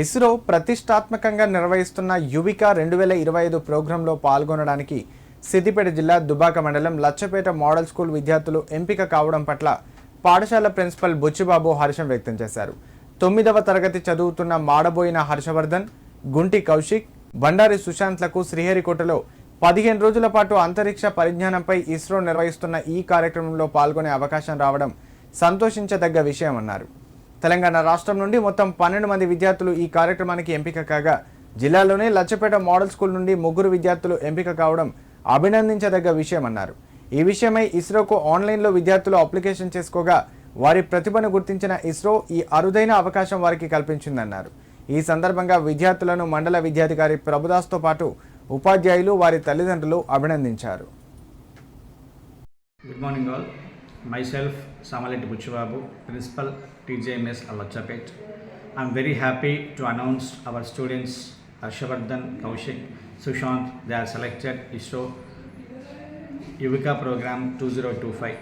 ఇస్రో ప్రతిష్టాత్మకంగా నిర్వహిస్తున్న యువిక రెండు వేల ఇరవై ఐదు ప్రోగ్రాంలో పాల్గొనడానికి సిద్దిపేట జిల్లా దుబాక మండలం లచ్చపేట మోడల్ స్కూల్ విద్యార్థులు ఎంపిక కావడం పట్ల పాఠశాల ప్రిన్సిపల్ బుచ్చిబాబు హర్షం వ్యక్తం చేశారు. తొమ్మిదవ తరగతి చదువుతున్న మాడబోయిన హర్షవర్ధన్ గుంటి కౌశిక్ బండారి సుశాంత్లకు శ్రీహరికోటలో పదిహేను రోజుల పాటు అంతరిక్ష పరిజ్ఞానంపై ఇస్రో నిర్వహిస్తున్న ఈ కార్యక్రమంలో పాల్గొనే అవకాశం రావడం సంతోషించదగ్గ విషయం అన్నారు తెలంగాణ రాష్ట్రం నుండి మొత్తం పన్నెండు మంది విద్యార్థులు ఈ కార్యక్రమానికి ఎంపిక కాగా జిల్లాలోనే లచ్చపేట మోడల్ స్కూల్ నుండి ముగ్గురు విద్యార్థులు ఎంపిక కావడం అభినందించదగ్గ విషయమన్నారు. ఈ విషయమై ఇస్రోకు ఆన్లైన్లో విద్యార్థులు అప్లికేషన్ చేసుకోగా వారి ప్రతిభను గుర్తించిన ఇస్రో ఈ అరుదైన అవకాశం వారికి కల్పించిందన్నారు. ఈ సందర్భంగా విద్యార్థులను మండల విద్యాధికారి ప్రభుదాస్తో పాటు ఉపాధ్యాయులు వారి తల్లిదండ్రులు అభినందించారు. Good morning all. Myself, Samalet Buchbabu, Principal TJMS Alachapet. I'm very happy to announce our students Harshavardhan, Kaushik, Sushant. They are selected ISRO Yuvika program 2025.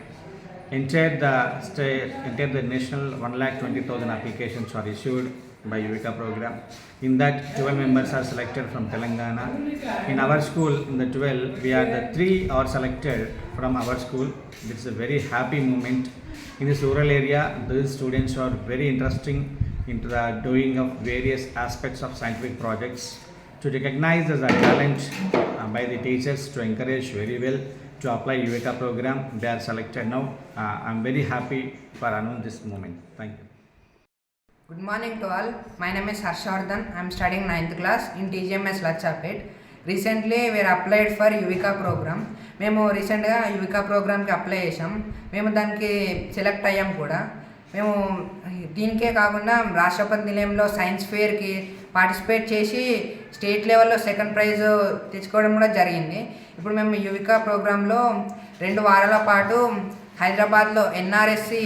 Entire the state, entire the national 1 lakh 20,000 applications are issued by Yuvika program. In that, 12 members are selected from Telangana. In our school, in the 12, we are the three are selected from our school. It's a very happy moment. In this rural area, these students are very interesting into the doing of various aspects of scientific projects. To recognize as a talent uh, by the teachers to encourage very well to apply Yuvika program, they are selected now. Uh, I'm very happy for announcing this moment. Thank you. Good morning to all. My name is Harshvardhan. I am studying 9th class in TGMS Lachapet. Recently were applied for Yuvika programme మేము రీసెంట్గా యువికా ప్రోగ్రామ్కి apply చేసాం మేము దానికి select అయ్యాం కూడా మేము దీనికే కాకుండా రాష్ట్రపతి నిలయంలో సైన్స్ ఫేర్కి పార్టిసిపేట్ చేసి స్టేట్ లెవెల్లో సెకండ్ ప్రైజ్ తెచ్చుకోవడం కూడా జరిగింది ఇప్పుడు మేము యువికా ప్రోగ్రాంలో రెండు వారాల పాటు హైదరాబాద్లో ఎన్ఆర్ఎస్సి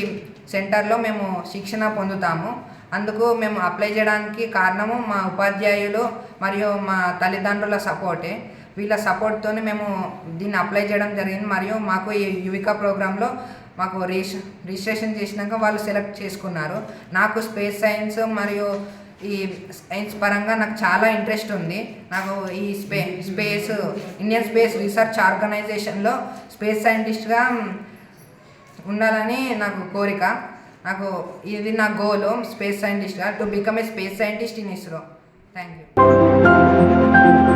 సెంటర్లో మేము శిక్షణ పొందుతాము అందుకు మేము అప్లై చేయడానికి కారణము మా ఉపాధ్యాయులు మరియు మా తల్లిదండ్రుల సపోర్టే వీళ్ళ సపోర్ట్తోనే మేము దీన్ని అప్లై చేయడం జరిగింది. మరియు మాకు ఈ యువిక ప్రోగ్రాంలో మాకు రిజిస్ రిజిస్ట్రేషన్ చేసినాక వాళ్ళు సెలెక్ట్ చేసుకున్నారు. నాకు స్పేస్ సైన్స్ మరియు ఈ సైన్స్ పరంగా నాకు చాలా ఇంట్రెస్ట్ ఉంది. నాకు ఈ స్పే స్పేస్ ఇండియన్ స్పేస్ రీసెర్చ్ ఆర్గనైజేషన్లో స్పేస్ సైంటిస్ట్గా ఉండాలని నాకు కోరిక. నాకు ఇది నా goal space scientist to become a space scientist in ISRO thank you